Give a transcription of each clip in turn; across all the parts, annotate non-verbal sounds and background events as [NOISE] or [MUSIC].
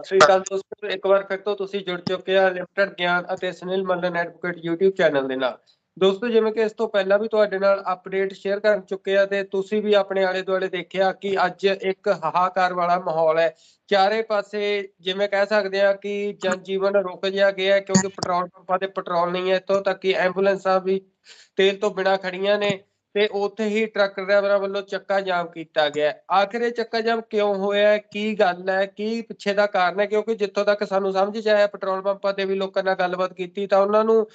ਸਤਿ ਸ੍ਰੀ ਅਕਾਲ ਦੋਸਤੋ, ਇੱਕ ਵਾਰ ਫਿਰ ਤੋਂ ਤੁਸੀਂ ਜੁੜ ਚੁੱਕੇ ਆ ਲਿਮਟਿਡ ਗਿਆਨ ਅਤੇ Sunil Mallan advocate YouTube channel ਦੇ ਨਾਲ। ਦੋਸਤੋ, ਜਿਵੇਂ ਕਿ ਇਸ ਤੋਂ ਪਹਿਲਾਂ ਵੀ ਤੁਹਾਡੇ ਨਾਲ ਅਪਡੇਟ ਸ਼ੇਅਰ ਕਰ ਚੁੱਕੇ ਆ ਤੇ ਤੁਸੀਂ ਵੀ ਆਪਣੇ ਆਲੇ ਦੁਆਲੇ ਦੇਖਿਆ ਕਿ ਅੱਜ ਇੱਕ ਹਾਹਾਕਾਰ ਵਾਲਾ ਮਾਹੌਲ ਹੈ। ਚਾਰੇ ਪਾਸੇ ਜਿਵੇਂ ਕਹਿ ਸਕਦੇ ਆ ਕਿ ਜਨ ਜੀਵਨ ਰੁਕ ਜਿਆ ਗਿਆ ਕਿਉਂਕਿ ਪੈਟਰੋਲ ਪੰਪਾਂ ਤੇ ਪੈਟਰੋਲ ਨਹੀਂ ਹੈ। ਇੱਥੋਂ ਤੱਕ ਕਿ ਐਂਬੂਲੈਂਸਾਂ ਵੀ ਤੇਲ ਤੋਂ ਬਿਨਾਂ ਖੜੀਆਂ ਨੇ। ਤੇ ਉੱਥੇ ਹੀ ਟਰੱਕ ਡਰਾਈਵਰਾਂ ਵੱਲੋਂ ਚੱਕਾ ਜਾਮ ਕੀਤਾ ਗਿਆ ਹੈ। ਇਹ ਚੱਕਾ ਜਾਮ ਕਿਉਂ ਹੋਇਆ ਕੀ ਗੱਲ ਹੈ? ਕੀ ਪਿੱਛੇ ਦਾ ਕਾਰਨ ਹੈ? ਕਿਉਂਕਿ ਜਿੱਥੋਂ ਤੱਕ ਸਾਨੂੰ ਸਮਝ ਚ ਆਇਆ, ਪੈਟਰੋਲ ਪੰਪਾਂ ਤੇ ਵੀ ਲੋਕਾਂ ਨਾਲ ਗੱਲਬਾਤ ਕੀਤੀ, ਤਾਂ ਉਹਨਾਂ ਨੂੰ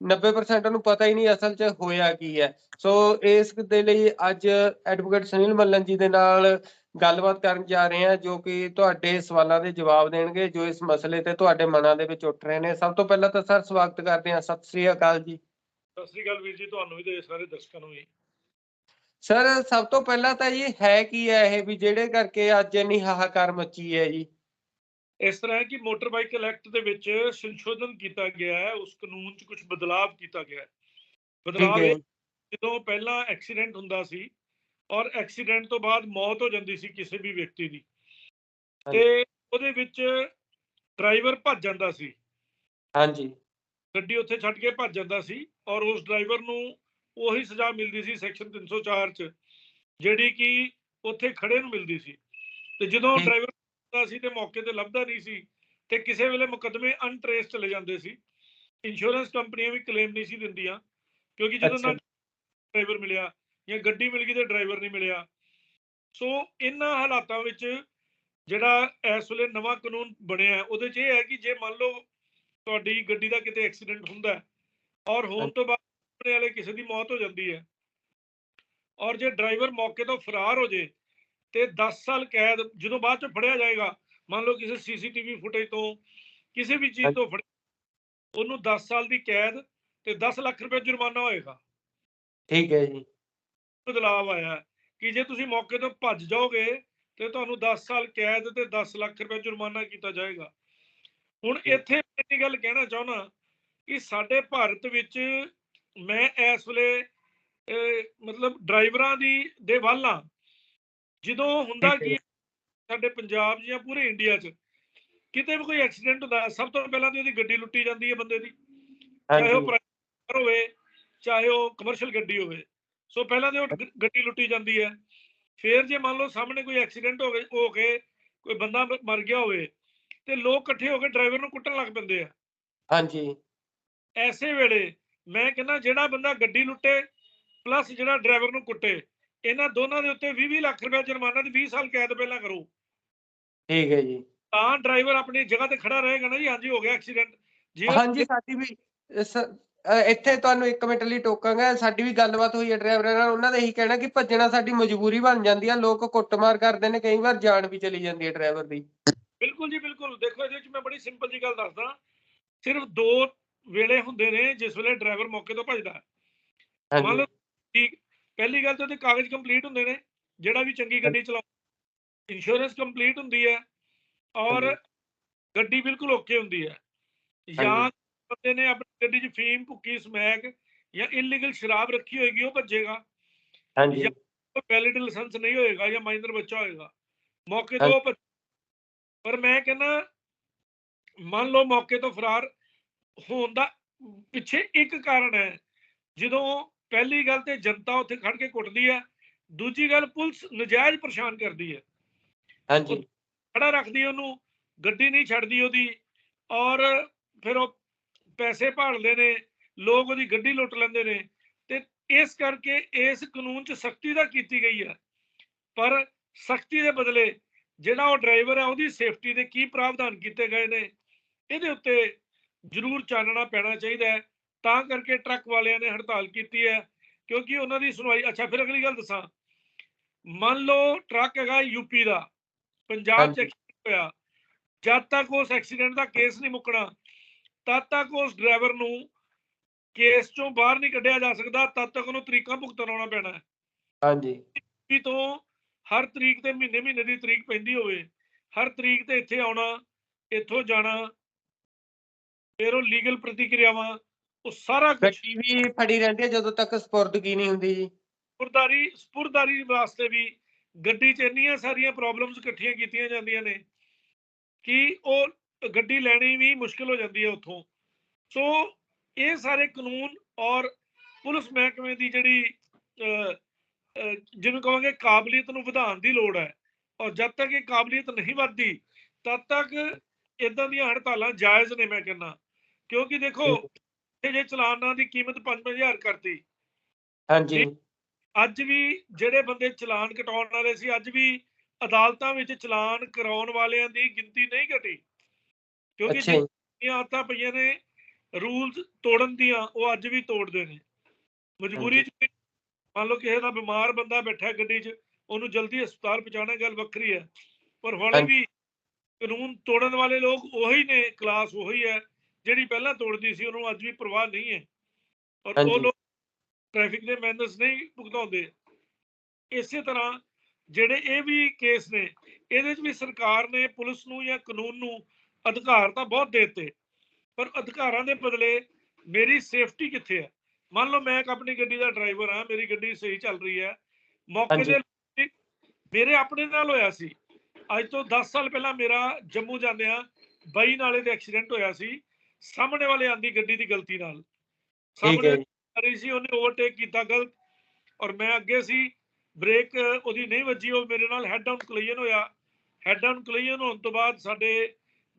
90% ਨੂੰ ਪਤਾ ਹੀ ਨਹੀਂ ਅਸਲ 'ਚ ਹੋਇਆ ਕੀ ਹੈ। ਸੋ ਇਸ ਦੇ ਲਈ ਅੱਜ ਐਡਵੋਕੇਟ ਸੁਨੀਲ ਮੱਲਨ ਜੀ ਦੇ ਨਾਲ ਗੱਲਬਾਤ ਕਰਨ ਜਾ ਰਹੇ ਹਾਂ, ਜੋ ਕਿ ਤੁਹਾਡੇ ਸਵਾਲਾਂ ਦੇ ਜਵਾਬ ਦੇਣਗੇ, ਜੋ ਇਸ ਮਸਲੇ ਤੇ ਤੁਹਾਡੇ ਮਨਾਂ ਦੇ ਵਿੱਚ ਉੱਠ ਰਹੇ ਨੇ। ਸਭ ਤੋਂ ਪਹਿਲਾਂ ਤਾਂ ਸਰ ਸਵਾਗਤ ਕਰਦੇ ਹਾਂ। ਸਤਿ ਸ੍ਰੀ ਅਕਾਲ ਜੀ। ਸਤਿ ਸ੍ਰੀ ਅਕਾਲ ਵੀਰ ਜੀ, ਤੁਹਾਨੂੰ ਵੀ ਤੇ ਸਾਰੇ ਦਰਸ਼ਕਾਂ ਨੂੰ ਵੀ। ਸਰ ਸਭ ਤੋਂ ਪਹਿਲਾਂ ਤਾਂ ਇਹ ਹੈ ਕੀ ਹੈ ਇਹ ਵੀ ਜਿਹੜੇ ਕਰਕੇ ਅੱਜ ਇੰਨੀ ਹਾਹਾਕਾਰ ਮੱਚੀ ਹੈ ਜੀ? ਇਸ ਤਰ੍ਹਾਂ ਹੈ ਕਿ ਮੋਟਰ ਬਾਈਕਲ ਐਕਟ ਦੇ ਵਿੱਚ ਸੰਸ਼ੋਧਨ ਕੀਤਾ ਗਿਆ ਹੈ ਉਸ ਕਾਨੂੰਨ 'ਚ ਕੁਝ ਬਦਲਾਵ ਕੀਤਾ ਗਿਆ ਹੈ। ਇਹ ਜਦੋਂ ਪਹਿਲਾਂ ਐਕਸੀਡੈਂਟ ਹੁੰਦਾ ਸੀ ਔਰ ਐਕਸੀਡੈਂਟ ਤੋਂ ਬਾਅਦ ਮੌਤ ਹੋ ਜਾਂਦੀ ਸੀ ਕਿਸੇ ਵੀ ਵਿਅਕਤੀ ਦੀ। ਤੇ ਉਹਦੇ ਵਿੱਚ ਡਰਾਈਵਰ ਭੱਜ ਜਾਂਦਾ ਸੀ। ਹਾਂਜੀ। ਗੱਡੀ ਉੱਥੇ ਛੱਡ ਕੇ ਭੱਜ ਜਾਂਦਾ ਸੀ ਔਰ ਉਸ ਡਰਾਈਵਰ ਨੂੰ ਉਹੀ ਸਜ਼ਾ ਮਿਲਦੀ ਸੀ ਸੈਕਸ਼ਨ 304 ਚ ਜਿਹੜੀ ਕਿ ਉੱਥੇ ਖੜੇ ਨੂੰ ਮਿਲਦੀ ਸੀ ਤੇ ਜਦੋਂ। ਡਰਾਈਵਰ ਹੁੰਦਾ ਸੀ ਤੇ ਮੌਕੇ ਤੇ ਲੱਭਦਾ ਨਹੀਂ ਸੀ ਤੇ ਕਿਸੇ ਵੇਲੇ ਮੁਕੱਦਮੇ ਅਨਟ੍ਰੇਸ ਚਲੇ ਜਾਂਦੇ ਸੀ ਇੰਸ਼ੋਰੈਂਸ ਕੰਪਨੀਆਂ ਵੀ ਕਲੇਮ ਨਹੀਂ ਸੀ ਦਿੰਦੀਆਂ ਕਿਉਂਕਿ ਜਦੋਂ ਨਾ। ਡਰਾਈਵਰ ਮਿਲਿਆ ਜਾਂ ਗੱਡੀ ਮਿਲ ਗਈ ਤੇ ਡਰਾਈਵਰ ਨਹੀਂ ਮਿਲਿਆ ਸੋ ਇਹਨਾਂ ਹਾਲਾਤਾਂ ਵਿੱਚ ਜਿਹੜਾ ਇਸ ਵੇਲੇ ਨਵਾਂ ਕਾਨੂੰਨ ਬਣਿਆ ਹੈ, ਉਹਦੇ 'ਚ ਇਹ ਹੈ ਕਿ ਜੇ ਮੰਨ ਲਓ ਤੁਹਾਡੀ ਗੱਡੀ ਦਾ ਕਿਤੇ ਐਕਸੀਡੈਂਟ ਹੁੰਦਾ ਹੈ ਔਰ ਹੋਣ। ਤੋਂ ਬਾਅਦ ਆਪਣੇ ਵਾਲੇ ਕਿਸੇ ਦੀ ਮੌਤ ਹੋ ਜਾਂਦੀ ਹੈ। ਔਰ ਜੇ ਡਰਾਈਵਰ ਮੌਕੇ ਤੋਂ ਫਰਾਰ ਹੋ ਜੇ ਤੇ 10 ਸਾਲ ਕੈਦ ਜਦੋਂ ਬਾਅਦ ਚ ਫੜਿਆ ਜਾਏਗਾ ਮੰਨ ਲਓ ਕਿਸੇ ਸੀਸੀਟੀਵੀ ਫੁਟੇਜ ਤੋਂ ਕਿਸੇ ਵੀ ਚੀਜ਼। ਤੋਂ ਫੜਿਆ ਉਹਨੂੰ 10 ਸਾਲ ਦੀ ਕੈਦ ਤੇ 10 ਲੱਖ ਰੁਪਏ ਜੁਰਮਾਨਾ ਹੋਏਗਾ। ਠੀਕ ਹੈ ਜੀ। ਬਦਲਾਵ ਆਇਆ ਕਿ ਜੇ ਤੁਸੀਂ ਮੌਕੇ ਤੋਂ ਭੱਜ ਜਾਓਗੇ ਤੇ ਤੁਹਾਨੂੰ 10 ਸਾਲ ਕੈਦ ਤੇ 10 ਲੱਖ ਰੁਪਏ ਜੁਰਮਾਨਾ ਕੀਤਾ ਜਾਏਗਾ। ਹੁਣ ਇੱਥੇ ਮੈਂ ਇਹ ਗੱਲ ਕਹਿਣਾ ਚਾਹੁੰਦਾ ਕਿ ਸਾਡੇ ਭਾਰਤ ਵਿੱਚ ਮੈਂ ਇਸ ਵੇਲੇ ਮਤਲਬ ਡਰਾਈਵਰਾਂ ਦੀ ਦੇ ਵੱਲ ਆ ਜਦੋਂ ਹੁੰਦਾ। ਕਿ ਸਾਡੇ ਪੰਜਾਬ ਜਾਂ ਪੂਰੇ ਇੰਡੀਆ 'ਚ ਕਿਤੇ ਵੀ ਕੋਈ ਐਕਸੀਡੈਂਟ ਹੁੰਦਾ ਸਭ ਤੋਂ ਪਹਿਲਾਂ ਤੇ ਉਹਦੀ ਗੱਡੀ ਲੁੱਟੀ ਜਾਂਦੀ ਹੈ ਬੰਦੇ ਦੀ। ਚਾਹੇ ਉਹ ਪ੍ਰਾਈਵੇਟ ਹੋਵੇ ਚਾਹੇ ਉਹ ਕਮਰਸ਼ੀਅਲ ਗੱਡੀ ਹੋਵੇ। ਸੋ ਪਹਿਲਾਂ ਤੇ ਉਹ ਗੱਡੀ ਲੁੱਟੀ ਜਾਂਦੀ ਹੈ। ਫਿਰ ਜੇ ਮੰਨ ਲਓ ਸਾਹਮਣੇ ਕੋਈ ਐਕਸੀਡੈਂਟ ਹੋ ਗਏ ਹੋ ਕੇ ਕੋਈ ਬੰਦਾ ਮਰ ਗਿਆ ਹੋਵੇ ਤੇ ਲੋਕ ਇਕੱਠੇ ਹੋ ਕੇ ਡਰਾਈਵਰ ਨੂੰ ਕੁੱਟਣ ਲੱਗ ਪੈਂਦੇ ਆ। ਹਾਂਜੀ। ਐਸੇ ਵੇਲੇ ਮੈਂ ਕਹਿੰਦਾ ਜਿਹੜਾ ਬੰਦਾ ਗੱਡੀ ਲੁੱਟੇ ਪਲੱਸ ਜਿਹੜਾ ਡਰਾਈਵਰ ਨੂੰ ਕੁੱਟੇ ਇਹਨਾਂ ਦੋਨਾਂ ਦੇ ਉੱਤੇ 20-20 ਲੱਖ ਰੁਪਏ ਜੁਰਮਾਨਾ ਤੇ 20 ਸਾਲ ਕੈਦ ਪਹਿਲਾਂ ਕਰੋ। ਠੀਕ ਹੈ ਜੀ। ਤਾਂ ਡਰਾਈਵਰ ਆਪਣੀ ਜਗ੍ਹਾ ਤੇ ਖੜਾ ਰਹੇਗਾ ਨਾ ਜੀ ਹਾਂਜੀ ਹੋ ਗਿਆ ਐਕਸੀਡੈਂਟ ਜੀ ਹਾਂਜੀ ਸਾਡੀ ਵੀ ਇੱਥੇ ਤੁਹਾਨੂੰ ਇੱਕ ਮਿੰਟ ਲਈ ਟੋਕਾਂਗਾ ਸਾਡੀ ਵੀ ਗੱਲਬਾਤ ਹੋਈ ਹੈ ਡਰਾਈਵਰਾਂ ਨਾਲ ਉਹਨਾਂ ਦਾ ਇਹੀ ਕਹਿਣਾ ਕਿ ਭੱਜਣਾ ਸਾਡੀ ਮਜਬੂਰੀ ਬਣ ਜਾਂਦੀ ਆ ਲੋਕ ਕੁੱਟਮਾਰ ਕਰਦੇ ਨੇ ਕਈ ਵਾਰ ਜਾਨ ਵੀ ਚਲੀ ਜਾਂਦੀ ਹੈ ਡਰਾਈਵਰ ਦੀ। ਬਿਲਕੁਲ ਜੀ ਬਿਲਕੁਲ। ਦੇਖੋ ਇਹਦੇ ਵਿੱਚ ਮੈਂ ਬੜੀ ਸਿੰਪਲ ਜੀ ਗੱਲ ਦੱਸਦਾ। ਸਿਰਫ ਦੋ ਵੇਲੇ ਹੁੰਦੇ ਨੇ ਜਿਸ ਵੇਲੇ ਡਰਾਈਵਰ ਮੌਕੇ ਤੋਂ ਭੱਜਦਾ ਹੈ। ਮੰਨ ਲਓ ਠੀਕ ਪਹਿਲੀ ਗੱਲ ਤਾਂ ਉਹਦੇ ਕਾਗਜ਼ ਕੰਪਲੀਟ ਹੁੰਦੇ ਨੇ ਜਿਹੜਾ ਵੀ ਚੰਗੀ ਗੱਡੀ ਚਲਾਉਂਦਾ ਇੰਸ਼ੋਰੈਂਸ ਕੰਪਲੀਟ ਹੁੰਦੀ ਹੈ ਔਰ। ਗੱਡੀ ਬਿਲਕੁਲ ਓਕੇ ਹੁੰਦੀ ਹੈ। ਜਾਂ ਬੰਦੇ ਨੇ ਆਪਣੀ ਗੱਡੀ 'ਚ ਫੀਮ ਭੁੱਕੀ ਸਮੈਕ ਜਾਂ ਇਲੀਗਲ ਸ਼ਰਾਬ ਰੱਖੀ ਹੋਏਗੀ ਉਹ ਭੱਜੇਗਾ। ਹਾਂਜੀ। ਵੈਲਿਡ ਲਾਇਸੈਂਸ ਨਹੀਂ ਹੋਏਗਾ ਜਾਂ ਮਾਈਨਰ ਬੱਚਾ ਹੋਏਗਾ ਮੌਕੇ ਤੋਂ ਪਰ ਮੈਂ ਕਹਿੰਦਾ ਮੰਨ ਲਓ ਮੌਕੇ ਤੋਂ ਫਰਾਰ ਹੋਣ ਦਾ ਪਿੱਛੇ ਇੱਕ ਕਾਰਨ ਹੈ। ਜਦੋਂ ਪਹਿਲੀ ਗੱਲ ਤੇ ਜਨਤਾ ਉੱਥੇ ਖੜ ਕੇ ਕੁੱਟਦੀ ਹੈ ਦੂਜੀ ਗੱਲ ਪੁਲਿਸ ਨਜਾਇਜ਼ ਪਰੇਸ਼ਾਨ ਕਰਦੀ ਹੈ। ਹਾਂਜੀ। ਖੜਾ ਰੱਖਦੀ ਉਹਨੂੰ ਗੱਡੀ ਨਹੀਂ ਛੱਡਦੀ ਉਹਦੀ ਔਰ ਫਿਰ ਉਹ ਪੈਸੇ ਭਾਲਦੇ ਨੇ ਲੋਕ ਉਹਦੀ ਗੱਡੀ ਲੁੱਟ ਲੈਂਦੇ ਨੇ ਤੇ ਇਸ ਕਰਕੇ ਇਸ ਕਾਨੂੰਨ 'ਚ ਸਖਤੀ ਦਾ ਕੀਤੀ ਗਈ ਹੈ। ਪਰ ਸਖਤੀ ਦੇ ਬਦਲੇ ਜਿਹੜਾ ਉਹ ਡਰਾਈਵਰ ਹੈ ਉਹਦੀ ਸੇਫਟੀ ਦੇ ਕੀ ਪ੍ਰਾਵਧਾਨ ਕੀਤੇ ਗਏ ਨੇ ਇਹਦੇ ਉੱਤੇ ਜ਼ਰੂਰ ਚਾਨਣਾ ਪੈਣਾ ਚਾਹੀਦਾ ਹੈ। ਤਾਂ ਕਰਕੇ ਟਰੱਕ ਵਾਲਿਆਂ ਨੇ ਹੜਤਾਲ ਕੀਤੀ ਹੈ ਕਿਉਂਕਿ ਉਹਨਾਂ ਦੀ ਸੁਣਵਾਈ ਅੱਛਾ ਫਿਰ ਅਗਲੀ ਗੱਲ ਦੱਸਾਂ। ਮੰਨ ਲਓ ਟਰੱਕ ਹੈਗਾ ਯੂਪੀ ਦਾ ਪੰਜਾਬ 'ਚ ਹੋਇਆ। ਜਦ ਤੱਕ ਉਸ ਐਕਸੀਡੈਂਟ ਦਾ ਕੇਸ ਨਹੀਂ ਮੁੱਕਣਾ ਤਦ ਤੱਕ ਉਸ ਡਰਾਈਵਰ ਨੂੰ ਕੇਸ ਚੋਂ ਬਾਹਰ ਨਹੀਂ ਕੱਢਿਆ ਜਾ ਸਕਦਾ ਤਦ ਤੱਕ ਉਹਨੂੰ ਤਰੀਕਾਂ ਭੁਗਤਣਾ ਪੈਣਾ ਹੈ। ਹਾਂਜੀ। ਵੀ ਤੋਂ ਹਰ ਤਰੀਕ ਤੇ ਮਹੀਨੇ ਮਹੀਨੇ ਦੀ ਤਰੀਕ ਪੈਂਦੀ ਹੋਵੇ ਹਰ ਤਰੀਕ ਤੇ ਇੱਥੇ ਆਉਣਾ ਇੱਥੋਂ ਜਾਣਾ ਫਿਰ ਉਹ ਲੀਗਲ ਪ੍ਰਤੀਕਿਰਿਆਵਾਂ ਉਹ ਸਾਰਾ ਕੁਝ ਵੀ ਫੜੀ ਰਹਿੰਦੀ ਹੈ ਜਦੋਂ ਤੱਕ ਸਪੁਰਦਗੀ ਨਹੀਂ ਹੁੰਦੀ ਜੀ। ਸਪੁਰਦਾਰੀ ਸਪੁਰਦਾਰੀ ਵਾਸਤੇ ਵੀ ਗੱਡੀ 'ਚ ਇੰਨੀਆਂ ਸਾਰੀਆਂ ਪ੍ਰੋਬਲਮਸ ਇਕੱਠੀਆਂ ਕੀਤੀਆਂ ਜਾਂਦੀਆਂ ਨੇ ਕਿ ਉਹ ਗੱਡੀ ਲੈਣੀ ਵੀ ਮੁਸ਼ਕਲ ਹੋ ਜਾਂਦੀ ਹੈ ਉੱਥੋਂ। ਸੋ ਇਹ ਸਾਰੇ ਕਾਨੂੰਨ ਔਰ ਪੁਲਿਸ ਮਹਿਕਮੇ ਦੀ ਜਿਹੜੀ ਜਿਹਨੂੰ ਕਹਾਂਗੇ ਕਾਬਲੀਅਤ ਨੂੰ ਵਧਾਉਣ ਦੀ ਲੋੜ ਹੈ ਔਰ ਜਦ ਤੱਕ ਇਹ ਕਾਬਲੀਅਤ ਨਹੀਂ ਵੱਧਦੀ ਤਦ ਤੱਕ ਇਦਾਂ ਦੀਆਂ ਹੜਤਾਲਾਂ ਜਾਇਜ਼ ਨੇ ਮੈਂ ਕਹਿੰਦਾ। ਕਿਉਂਕਿ ਦੇਖੋ ਇਹ ਜੇ ਚਲਾਨਾਂ ਦੀ ਕੀਮਤ 5-5000 ਕਰਤੀ। ਹਾਂਜੀ। ਅੱਜ ਵੀ ਜਿਹੜੇ ਬੰਦੇ ਚਲਾਨ ਕਟਾਉਣ ਵਾਲੇ ਸੀ ਅੱਜ ਵੀ ਅਦਾਲਤਾਂ ਵਿੱਚ ਚਲਾਨ ਕਰਾਉਣ ਵਾਲਿਆਂ ਦੀ ਗਿਣਤੀ ਨਹੀਂ ਘਟੀ। ਕਿਉਂਕਿ ਜਿਹੜੀਆਂ ਆਦਤਾਂ ਪਈਆਂ ਨੇ ਰੂਲਸ ਤੋੜਨ ਦੀਆਂ ਉਹ ਅੱਜ ਵੀ ਤੋੜਦੇ ਨੇ। ਮਜਬੂਰੀ ਚ ਮੰਨ ਲਓ ਕਿਸੇ ਦਾ ਬਿਮਾਰ ਬੰਦਾ ਬੈਠਾ ਗੱਡੀ 'ਚ ਉਹਨੂੰ ਜਲਦੀ ਹਸਪਤਾਲ ਪਹੁੰਚਾਉਣਾ ਗੱਲ ਵੱਖਰੀ ਹੈ। ਪਰ ਹਾਂਜੀ। ਵੀ ਕਾਨੂੰਨ ਤੋੜਨ ਵਾਲੇ ਲੋਕ ਉਹੀ ਨੇ ਕਲਾਸ ਉਹੀ ਹੈ। ਜਿਹੜੀ ਪਹਿਲਾਂ ਤੋੜਦੀ ਸੀ ਉਹਨੂੰ ਅੱਜ ਵੀ ਪਰਵਾਹ ਨਹੀਂ ਹੈ। ਔਰ ਉਹ। ਲੋਕ ਟ੍ਰੈਫਿਕ ਦੇ ਮੈਨਰਸ ਨਹੀਂ ਭੁਗਤਾਉਂਦੇ। ਇਸੇ ਤਰ੍ਹਾਂ ਜਿਹੜੇ ਇਹ ਵੀ ਕੇਸ ਨੇ ਇਹਦੇ 'ਚ ਵੀ ਸਰਕਾਰ ਨੇ ਪੁਲਿਸ ਨੂੰ ਜਾਂ ਕਾਨੂੰਨ ਨੂੰ ਅਧਿਕਾਰ ਤਾਂ ਬਹੁਤ ਦੇ ਦਿੱਤੇ ਪਰ ਅਧਿਕਾਰਾਂ ਦੇ ਬਦਲੇ ਮੇਰੀ ਸੇਫਟੀ ਕਿੱਥੇ ਹੈ? ਮੰਨ ਲਓ ਮੈਂ ਇੱਕ ਆਪਣੀ ਗੱਡੀ ਦਾ ਡਰਾਈਵਰ ਹਾਂ ਮੇਰੀ ਗੱਡੀ ਸਹੀ ਚੱਲ ਰਹੀ ਹੈ। ਮੌਕੇ। ਤੇ ਮੇਰੇ ਆਪਣੇ ਨਾਲ ਹੋਇਆ ਸੀ। ਅੱਜ ਤੋਂ 10 ਸਾਲ ਪਹਿਲਾਂ ਮੇਰਾ ਜੰਮੂ ਜਾਂਦਿਆਂ ਬਾਈ ਨਾਲੇ ਦੇ ਐਕਸੀਡੈਂਟ ਹੋਇਆ ਸੀ। ਸਾਹਮਣੇ ਵਾਲੇ ਆਂਦੀ ਗੱਡੀ ਦੀ ਗਲਤੀ ਨਾਲ। ਸਾਹਮਣੇ ਆ ਰਹੀ ਸੀ ਉਹਨੇ ਓਵਰਟੇਕ ਕੀਤਾ ਗਲਤ ਔਰ ਮੈਂ ਅੱਗੇ ਸੀ ਬ੍ਰੇਕ ਉਹਦੀ ਨਹੀਂ ਵੱਜੀ ਉਹ ਮੇਰੇ ਨਾਲ ਹੈਡ ਡਾਊਨ ਕੋਲੀਜਨ ਹੋਇਆ। ਹੈਡ ਡਾਊਨ ਕੋਲੀਜਨ ਹੋਣ ਤੋਂ ਬਾਅਦ ਸਾਡੇ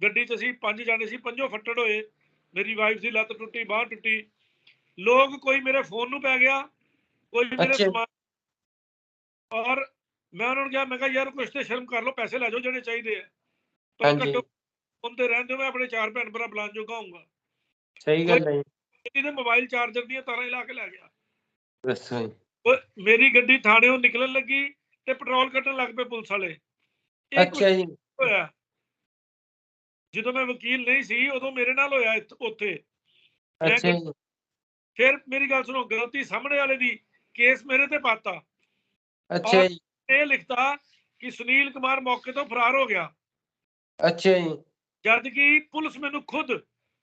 ਗੱਡੀ 'ਚ ਅਸੀਂ ਪੰਜ ਜਾਣੇ ਸੀ ਪੰਜੋਂ ਫੱਟੜ ਹੋਏ। ਮੇਰੀ ਵਾਈਫ ਦੀ ਲੱਤ ਟੁੱਟੀ ਬਾਹ ਟੁੱਟੀ। ਲੋਕ ਕੋਈ ਮੇਰੇ ਫੋਨ ਨੂੰ ਪੈ ਗਿਆ ਕੋਈ ਮੇਰੇ। ਸਮਾਨ ਔਰ ਮੈਂ ਉਹਨਾਂ ਨੂੰ ਕਿਹਾ ਮੈਂ ਕਿਹਾ ਯਾਰ ਕੁਛ ਤੇ ਸ਼ਰਮ ਕਰ ਲਓ ਪੈਸੇ ਲੈ ਜਾਓ ਜਿਹੜੇ ਚਾਹੀਦੇ ਆ। ਘੱਟੋ ਤੇ ਰਹਿੰਦੇ ਮੈਂ ਆਪਣੇ ਚਾਰ ਭੈਣ ਭਰਾ ਬੁਲਾਉਣ ਜੋਗਾ ਹੋਊਗਾ। ਸਹੀ ਗੱਲ ਹੈ ਇਹਦੇ ਮੋਬਾਈਲ ਚਾਰਜਰ ਦੀਆਂ ਤਾਰਾਂ ਹੀ ਲਾ ਕੇ ਲੈ ਗਿਆ। ਉਹ ਮੇਰੀ ਗੱਡੀ ਥਾਣਿਓਂ ਨਿਕਲਣ ਲੱਗੀ ਤੇ ਪੈਟਰੋਲ ਕੱਢਣ ਲੱਗ ਪਏ ਪੁਲਿਸ ਵਾਲੇ। ਅੱਛਾ ਜੀ। ਹੋਇਆ। ਜਦੋਂ ਮੈਂ ਵਕੀਲ ਨਹੀਂ ਸੀ ਉਦੋਂ ਮੇਰੇ ਨਾਲ ਹੋਇਆ ਉੱਥੇ। ਅੱਛਾ ਜੀ। ਫਿਰ ਮੇਰੀ ਗੱਲ ਸੁਣੋ ਗਲਤੀ ਸਾਹਮਣੇ ਵਾਲੇ ਦੀ ਕੇਸ ਮੇਰੇ ਤੇ ਪਾਤਾ। ਅੱਛਾ ਜੀ। ਇਹ ਲਿਖਤਾ ਕਿ ਸੁਨੀਲ ਕੁਮਾਰ ਮੌਕੇ ਤੋਂ ਫਰਾਰ ਹੋ ਗਿਆ। ਅੱਛਾ ਜੀ। ਜਦ ਕਿ ਪੁਲਿਸ ਮੈਨੂੰ ਖੁਦ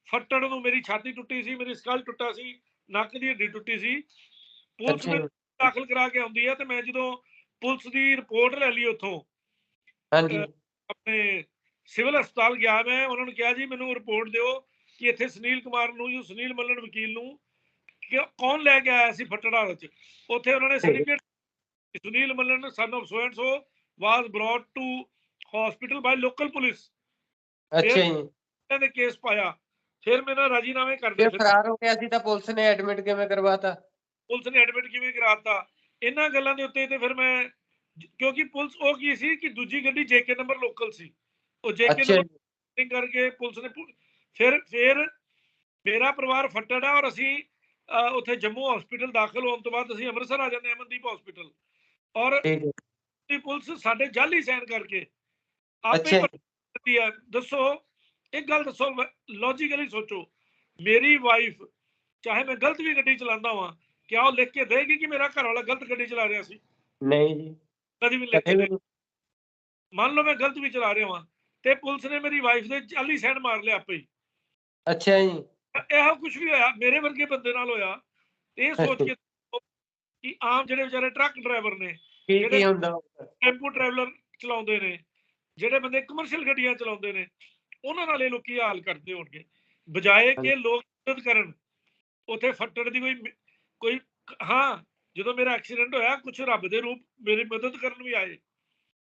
ਫੱਟੜ ਨੂੰ ਮੇਰੀ ਛਾਤੀ ਟੁੱਟੀ ਸੀ ਮੇਰੀ ਸਕਲ ਟੁੱਟਾ ਸੀ ਨੱਕ ਦੀ ਹੱਡੀ ਟੁੱਟੀ ਸੀ। ਪੁਲਿਸ ਮੈਨੂੰ ਦਾਖਲ ਕਰਾ ਕੇ ਆਉਂਦੀ ਹੈ ਤੇ ਮੈਂ ਜਦੋਂ ਪੁਲਿਸ ਦੀ ਰਿਪੋਰਟ ਲੈ ਲਈ ਉੱਥੋਂ ਹਾਂਜੀ। ਆਪਣੇ ਸਿਵਲ ਹਸਪਤਾਲ ਗਿਆ ਮੈਂ ਉਹਨਾਂ ਨੂੰ ਕਿਹਾ ਜੀ ਮੈਨੂੰ ਰਿਪੋਰਟ ਦਿਓ ਕਿ ਇੱਥੇ ਸੁਨੀਲ ਕੁਮਾਰ ਨੂੰ ਜੋ ਸੁਨੀਲ ਮੱਲਣ ਵਕੀਲ ਨੂੰ ਕੌਣ ਲੈ ਕੇ ਆਇਆ ਸੀ ਫੱਟੜਾ ਵਿੱਚ ਉੱਥੇ ਉਹਨਾਂ ਨੇ certificate Sunil Mallan son of so and so was brought to hospital by local police ਅੱਛਾ ਜੀ। ਇਹਨਾਂ ਨੇ ਕੇਸ ਪਾਇਆ। ਫਿਰ ਮੇਰੇ ਨਾਲ ਰਾਜੀਨਾਮੇ ਕਰਦੇ ਫਿਰ ਫਿਰ ਫਰਾਰ ਹੋ ਗਿਆ ਸੀ ਤਾਂ ਪੁਲਿਸ ਨੇ ਐਡਮਿਟ ਕਿਵੇਂ ਕਰਵਾਤਾ? ਪੁਲਿਸ ਨੇ ਐਡਮਿਟ ਕਿਵੇਂ ਕਰਾਤਾ? ਇਹਨਾਂ ਗੱਲਾਂ ਦੇ ਉੱਤੇ ਤੇ ਫਿਰ ਮੈਂ ਕਿਉਂਕਿ ਪੁਲਿਸ ਉਹ ਕੀ ਸੀ ਕਿ ਦੂਜੀ ਗੱਡੀ ਜੇਕੇ ਨੰਬਰ ਲੋਕਲ ਸੀ। ਉਹ ਜੇਕੇ ਨੰਬਰ ਕਰਕੇ ਪੁਲਿਸ ਨੇ ਫਿਰ ਫਿਰ ਮੇਰਾ ਪਰਿਵਾਰ ਫੱਟੜ ਆ ਔਰ ਅਸੀਂ ਉੱਥੇ ਜੰਮੂ ਹਸਪੀਟਲ ਦਾਖਲ ਹੋਣ ਤੋਂ ਬਾਅਦ ਅਸੀਂ ਅੰਮ੍ਰਿਤਸਰ ਆ ਜਾਂਦੇ ਅਮਨਦੀਪ ਹਸਪੀਟਲ ਔਰ ਪੁਲਿਸ ਸਾਡੇ ਜਾਲੀ ਸਾਈਨ ਕਰਕੇ ਆਪੇ ਕਰਦੀ ਹੈ ਦੱਸੋ ਇੱਕ ਗੱਲ ਦੱਸੋ ਲੌਜੀਕਲੀ ਸੋਚੋ ਮੇਰੀ ਵਾਈਫ ਚਾਹੇ ਮੈਂ ਗਲਤ ਵੀ ਗੱਡੀ ਚਲਾਉਂਦਾ ਹਾਂ ਕਿਆ ਉਹ ਲਿਖ ਕੇ ਦੇਗੀ ਕਿ ਮੇਰਾ ਘਰ ਵਾਲਾ ਗਲਤ ਗੱਡੀ ਚਲਾ ਰਿਹਾ ਸੀ? ਨਹੀਂ ਜੀ। ਕਦੀ ਵੀ ਲਿਖ ਕੇ। ਮੰਨ ਲਓ ਮੈਂ ਗਲਤ ਵੀ ਚਲਾ ਰਿਹਾ ਹਾਂ ਤੇ ਪੁਲਿਸ ਨੇ ਮੇਰੀ ਵਾਈਫ ਦੇ ਜਾਲੀ ਸਾਈਨ ਮਾਰ ਲਿਆ ਆਪੇ ਹੀ। ਅੱਛਾ ਜੀ। ਇਹੋ ਕੁਝ ਵੀ ਹੋਇਆ ਮੇਰੇ ਵਰਗੇ ਬੰਦੇ ਨਾਲ ਹੋਇਆ। ਇਹ ਸੋਚ ਕੇ ਕਿ ਆਮ ਜਿਹੜੇ ਵਿਚਾਰੇ ਟਰੱਕ ਡਰਾਈਵਰ ਨੇ ਕੀ ਕੀ ਜਿਹੜੇ-? ਟੈਂਪੂ ਟਰੈਵਲਰ ਚਲਾਉਂਦੇ ਨੇ ਜਿਹੜੇ ਬੰਦੇ ਕਮਰਸ਼ੀਅਲ ਗੱਡੀਆਂ ਚਲਾਉਂਦੇ ਨੇ ਉਹਨਾਂ ਨਾਲ ਇਹ ਲੋਕੀ ਹਾਲ ਕਰਦੇ ਹੋਣਗੇ ਬਜਾਏ ਕਿ ਲੋਕ ਮਦਦ ਕਰਨ ਉਥੇ ਫੱਟੜ ਦੀ ਕੋਈ ਕੋਈ ਹਾਂ ਜਦੋਂ ਮੇਰਾ ਐਕਸੀਡੈਂਟ ਹੋਇਆ ਕੁਝ ਰੱਬ ਦੇ ਰੂਪ ਮੇਰੀ ਮਦਦ ਕਰਨ ਵੀ ਆਏ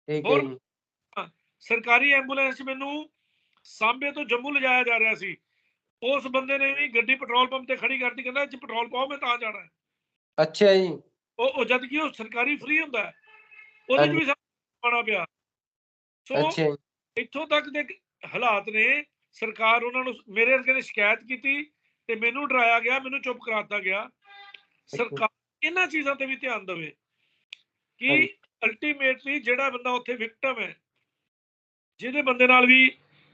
ਠੀਕ ਹੈ ਸਰਕਾਰੀ ਐਂਬੂਲੈਂਸ ਮੈਨੂੰ ਸਾਂਬੇ ਤੋਂ ਜੰਮੂ ਲਿਜਾਇਆ ਜਾ ਰਿਹਾ ਸੀ ਉਸ ਬੰਦੇ ਨੇ ਵੀ ਗੱਡੀ ਪੈਟਰੋਲ ਪੰਪ ਤੇ ਖੜੀ ਕਰਤੀ ਕਹਿੰਦਾ 'ਚ ਪੈਟਰੋਲ ਪਾਓ ਮੈਂ ਤਾਂ ਜਾਣਾ ਹੈ। ਅੱਛਾ ਜੀ ਉਹ ਜਦ ਕਿ ਉਹ ਸਰਕਾਰੀ ਫ੍ਰੀ ਹੁੰਦਾ। ਉਹਦੇ। ਵੀ ਸਾਨੂੰ ਪਿਆ ਸੋ ਜੀ। ਇੱਥੋਂ ਤੱਕ ਦੇ ਹਾਲਾਤ ਨੇ ਸਰਕਾਰ ਉਹਨਾਂ ਨੂੰ ਮੇਰੇ ਵਰਗੇ ਨੇ ਸ਼ਿਕਾਇਤ ਕੀਤੀ ਤੇ ਮੈਨੂੰ ਡਰਾਇਆ ਗਿਆ ਮੈਨੂੰ ਚੁੱਪ ਕਰਾਤਾ ਗਿਆ। ਸਰਕਾਰ ਇਹਨਾਂ ਚੀਜ਼ਾਂ ਤੇ ਵੀ ਧਿਆਨ ਦੇਵੇ ਕਿ। ਅਲਟੀਮੇਟਲੀ ਜਿਹੜਾ ਬੰਦਾ ਉੱਥੇ ਵਿਕਟਮ ਹੈ ਜਿਹਦੇ ਬੰਦੇ ਨਾਲ ਵੀ